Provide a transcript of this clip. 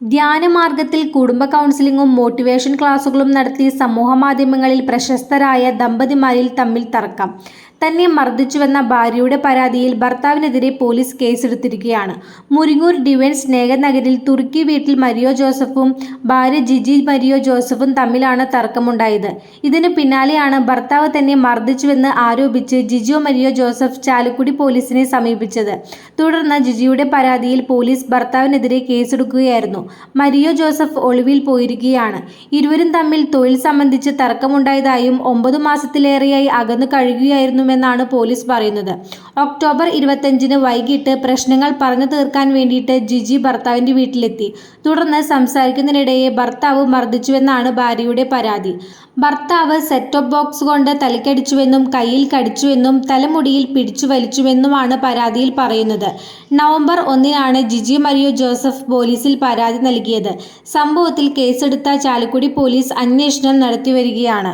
ധ്യാനമാർഗത്തിൽ കുടുംബ കൗൺസിലിംഗും മോട്ടിവേഷൻ ക്ലാസുകളും നടത്തി സമൂഹമാധ്യമങ്ങളിൽ പ്രശസ്തരായ ദമ്പതിമാരിൽ തമ്മിൽ തർക്കം. തന്നെ മർദ്ദിച്ചുവെന്ന ഭാര്യയുടെ പരാതിയിൽ ഭർത്താവിനെതിരെ പോലീസ് കേസെടുത്തിരിക്കുകയാണ്. മുരിങ്ങൂർ ഡിവൈൻ സ്നേഹനഗരിൽ തുർക്കി വീട്ടിൽ മരിയോ ജോസഫും ഭാര്യ ജിജി മരിയോ ജോസഫും തമ്മിലാണ് തർക്കമുണ്ടായത്. ഇതിന് പിന്നാലെയാണ് ഭർത്താവ് തന്നെ മർദ്ദിച്ചുവെന്ന് ആരോപിച്ച് ജിജിയോ മരിയോ ജോസഫ് ചാലക്കുടി പോലീസിനെ സമീപിച്ചത്. തുടർന്ന് ജിജിയുടെ പരാതിയിൽ പോലീസ് ഭർത്താവിനെതിരെ കേസെടുക്കുകയായിരുന്നു. മരിയോ ജോസഫ് ഒളിവിൽ പോയിരിക്കുകയാണ്. ഇരുവരും തമ്മിൽ തൊഴിൽ സംബന്ധിച്ച് തർക്കമുണ്ടായതായും ഒമ്പത് മാസത്തിലേറെയായി അകന്നു കഴിയുകയായിരുന്നുവെന്നാണ് പോലീസ് പറയുന്നത്. ഒക്ടോബർ ഇരുപത്തഞ്ചിന് വൈകിട്ട് പ്രശ്നങ്ങൾ പറഞ്ഞു തീർക്കാൻ വേണ്ടിയിട്ട് ജിജി ഭർത്താവിന്റെ വീട്ടിലെത്തി. തുടർന്ന് സംസാരിക്കുന്നതിനിടെയെ ഭർത്താവ് മർദ്ദിച്ചുവെന്നാണ് ഭാര്യയുടെ പരാതി. ഭർത്താവ് സെറ്റ് ടോപ്പ് ബോക്സ് കൊണ്ട് തലക്കടിച്ചുവെന്നും കയ്യിൽ കടിച്ചുവെന്നും തലമുടിയിൽ പിടിച്ചു വലിച്ചുവെന്നുമാണ് പരാതിയിൽ പറയുന്നത്. നവംബർ ഒന്നിനാണ് ജിജി മരിയോ ജോസഫ് പോലീസിൽ പരാതി നൽകിയത്. സംഭവത്തിൽ കേസെടുത്ത ചാലക്കുടി പോലീസ് അന്വേഷണം നടത്തിവരികയാണ്.